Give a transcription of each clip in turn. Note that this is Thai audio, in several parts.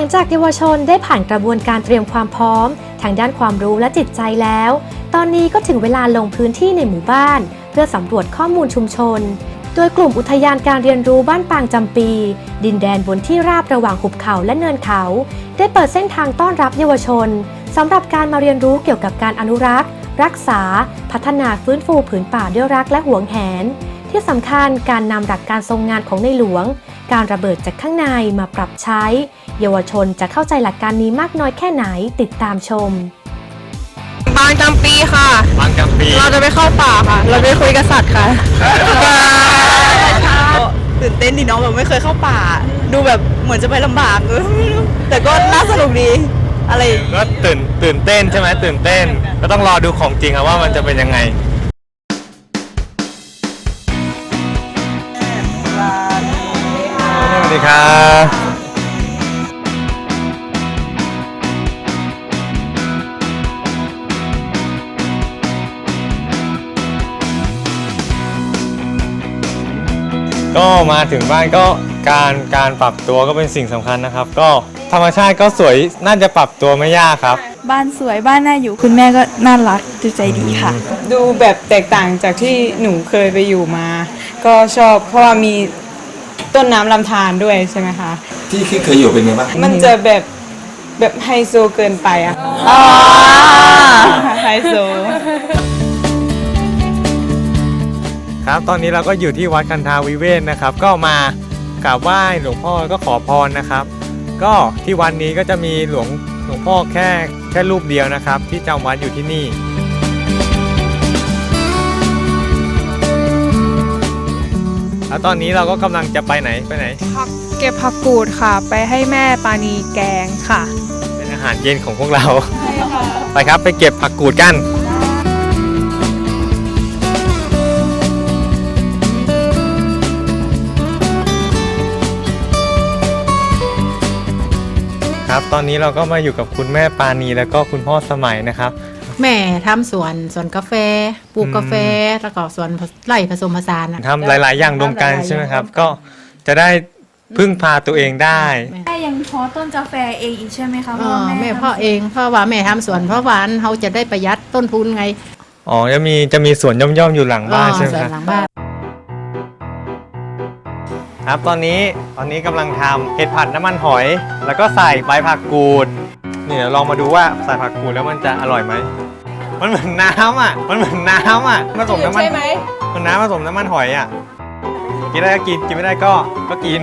ลังจากเยาวชนได้ผ่านกระบวนการเตรียมความพร้อม ทางด้านความรู้และจิตใจแล้ว ตอนนี้ก็ถึงเวลาลงพื้นที่ในหมู่บ้าน เพื่อสำรวจข้อมูลชุมชน โดยกลุ่มอุทยานการเรียนรู้บ้านปางจำปี ดินแดนบนที่ราบระหว่างหุบเขาและเนินเขา ได้เปิดเส้นทางต้อนรับเยาวชนสำหรับการมาเรียนรู้เกี่ยวกับการอนุรักษ์ รักษา พัฒนาฟื้นฟูผืนป่าด้วยรักและหวงแหน ที่สำคัญการนำหลักการทรงงานของในหลวง การระเบิดจากข้างในมาปรับใช้ เยาวชนจะเข้าใจหลักการนี้มากน้อยแค่ไหนติดตามชม บางจำปีค่ะ บางจำปีเราจะไปเข้าป่าค่ะ เราจะไปคุยกับสัตว์ค่ะตื่นเต้นดีเน้องแบบไม่เคยเข้าป่า ดูแบบเหมือนจะไปลำบากเออไม่รู้แต่ก็น่าสนุกดีอะไรอย่างงี้ก็ตื่นตื่นเต้นใช่ไหมตื่นเต้น ก็ต้องรอดูของจริงอะว่ามันจะเป็นยังไงสวัสดีครับ ก็มาถึงบ้านก็การการปรับตัวก็เป็นสิ่งสำคัญนะครับ ก็ธรรมชาติก็สวยน่าจะปรับตัวไม่ยากครับ บ้านสวยบ้านน่าอยู่คุณแม่ก็น่ารักดูใจดีค่ะ ดูแบบแตกต่างจากที่หนูเคยไปอยู่มา ก็ชอบเพราะว่ามีต้นน้ำลำธารด้วยใช่ไหมคะ ที่ที่เคยอยู่เป็นไงบ้างมันจะแบบแบบไฮโซเกินไปอะไฮโซ ครับ ตอนนี้เราก็อยู่ที่วัดคันธาวิเวศนะครับ ก็มากราบไหว้หลวงพ่อก็ขอพรนะครับ ก็ที่วันนี้ก็จะมีหลวงหลวงพ่อแค่แค่รูปเดียวนะครับ ที่จำวัดอยู่ที่นี่ แล้วตอนนี้เราก็กำลังจะไปไหนไปไหนเก็บผักกูดค่ะ ไปให้แม่ปานีแกงค่ะ เป็นอาหารเย็นของพวกเรา ไปครับไปเก็บผักกูดกัน ครับ ตอนนี้เราก็มาอยู่กับคุณแม่ปานีแล้วก็คุณพ่อสมัยนะครับ แม่ทำสวนสวนกาแฟปลูกกาแฟแล้วก็สวนไร่ผสมผสานอะทำหลาย ๆ อย่างรวมกันใช่ไหมครับ ก็จะได้พึ่งพาตัวเองได้ แม่ยังเพาะต้นกาแฟเองอีกใช่ไหมคะเพเอราะอว่าแม่ทำพ่อเองเพราะว่าแม่ทำสวนเพราะว่าเขาจะได้ประหยัดต้นทุนไงอ๋อจะมีจะมีสวนย่อม ๆ อยู่หลังบ้านใช่ไหมสวคนรับ หลังบ้าน ครับตอนนี้ตอนนี้กำลังทำเห็ดผัดน้ำมันหอย แล้วก็ใส่ใบผักกูดนี่เดี๋ยวลองมาดูว่าใส่ผักกูดแล้วมันจะอร่อยไหมมันเหมือนน้ำอะ มันเหมือนน้ำอะผสมน้ำมันใช่ไหมมันน้ำผสมน้ำมันหอยอะ กินได้ก็กินกินไม่ได้ก็ก็กิน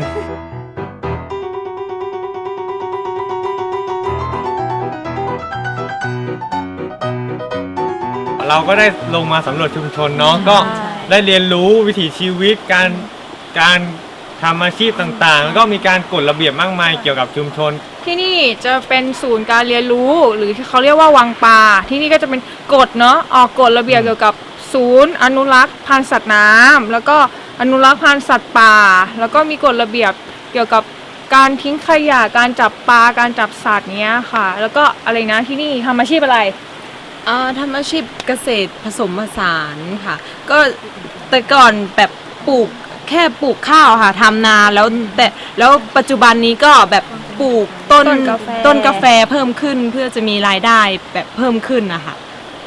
เราก็ได้ลงมาสำรวจชุมชนเนาะก็ได้เรียนรู้วิถีชีวิตการการ ทำอาชีพต่างๆ แล้วก็มีการกฎระเบียบมากมายเกี่ยวกับชุมชน ที่นี่จะเป็นศูนย์การเรียนรู้ หรือที่เขาเรียกว่าวังปลาที่นี่ก็จะเป็นกฎเนาะออกกฎระเบียบเกี่ยวกับศูนย์อนุรักษ์พันธุ์สัตว์น้ำแล้วก็อนุรักษ์พันธุ์สัตว์ป่า แล้วก็มีกฎระเบียบเกี่ยวกับการทิ้งขยะการจับปลาการจับสัตว์เนี้ยค่ะ แล้วก็อะไรนะที่นี่ทำอาชีพอะไร เอ่อทำอาชีพเกษตรผสมผสานค่ะ ก็แต่ก่อนแบบปลูก แค่ปลูกข้าวค่ะทำนาแล้วแต่แล้วปัจจุบันนี้ก็แบบปลูกต้นต้นกาแฟ ต้นกาแฟเพิ่มขึ้นเพื่อจะมีรายได้แบบเพิ่มขึ้นนะคะ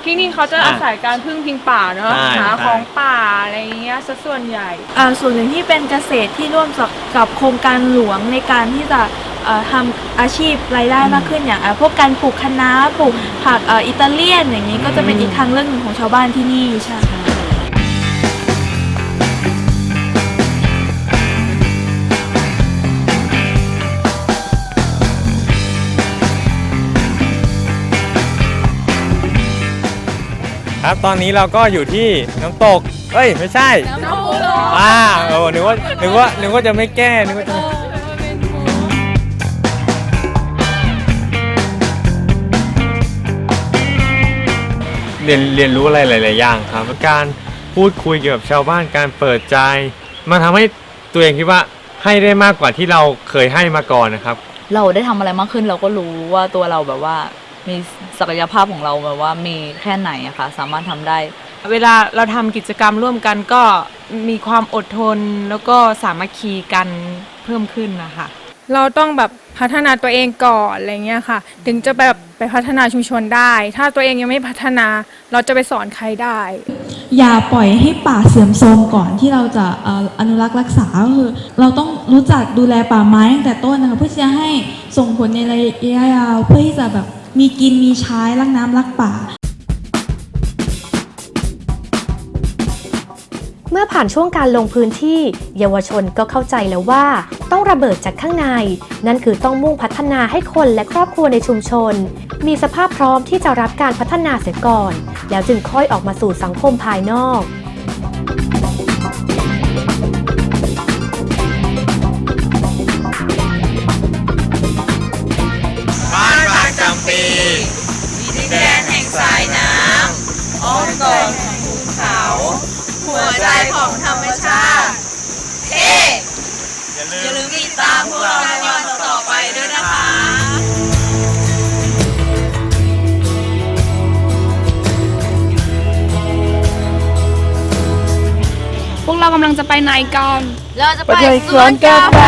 ที่นี่เขาจะอะอาศัยการพึ่งพิงป่าเนาะใช่หาใช่ ของป่าอะไรเงี้ยซะส่วนใหญ่ อ่าส่วนหนึ่งที่เป็นเกษตรที่ร่วมกับกับโครงการหลวงในการที่จะเอ่อทำอาชีพรายได้มากขึ้นอย่างอะพวกการปลูกคะน้าปลูกผักเอ่ออิตาเลียนอย่างนี้ก็จะเป็นอีกทางเลือกหนึ่งของชาวบ้านที่นี่ใช่ ครับ ตอนนี้เราก็อยู่ที่น้ำตก เอ้ย ไม่ใช่น้ำพุร้อนอ่าเออนึกว่านึกว่านึกว่าจะไม่แก้นึกว่าจะเรียนเรียนรู้อะไรหลาย ๆ อย่างครับการพูดคุยเกี่ยวกับชาวบ้านการเปิดใจ มันทำให้ตัวเองคิดว่าให้ได้มากกว่าที่เราเคยให้มาก่อนนะครับ เราได้ทำอะไรมากขึ้นเราก็รู้ว่าตัวเราแบบว่า มีศักยภาพของเราแบบว่ามีแค่ไหนอะค่ะสามารถทำได้ เวลาเราทำกิจกรรมร่วมกันก็มีความอดทนแล้วก็สามัคคีกันเพิ่มขึ้นนะคะ เราต้องแบบพัฒนาตัวเองก่อนอะไรเงี้ยค่ะ ถึงจะแบบไปพัฒนาชุมชนได้ ถ้าตัวเองยังไม่พัฒนาเราจะไปสอนใครได้ อย่าปล่อยให้ป่าเสื่อมโทรมก่อนที่เราจะเอ่ออนุรักษ์รักษาก็คือเราต้องรู้จักดูแลป่าไม้ตั้งแต่ต้นนะคะเพื่อที่จะให้ส่งผลในระยะยาวเพื่อที่จะแบบ มีกินมีใช้รักน้ำรักป่า เมื่อผ่านช่วงการลงพื้นที่ เยาวชนก็เข้าใจแล้วว่า ต้องระเบิดจากข้างใน นั่นคือต้องมุ่งพัฒนาให้คนและครอบครัวในชุมชน มีสภาพพร้อมที่จะรับการพัฒนาเสียก่อน แล้วจึงค่อยออกมาสู่สังคมภายนอก ใจของธรรมชาติเฮ้อย่าลืมติดตามพวกเราในวันต่อไปด้วยนะคะพวกเรากำลังจะไปไหนกัน เราจะไป ไปสวนกาแฟ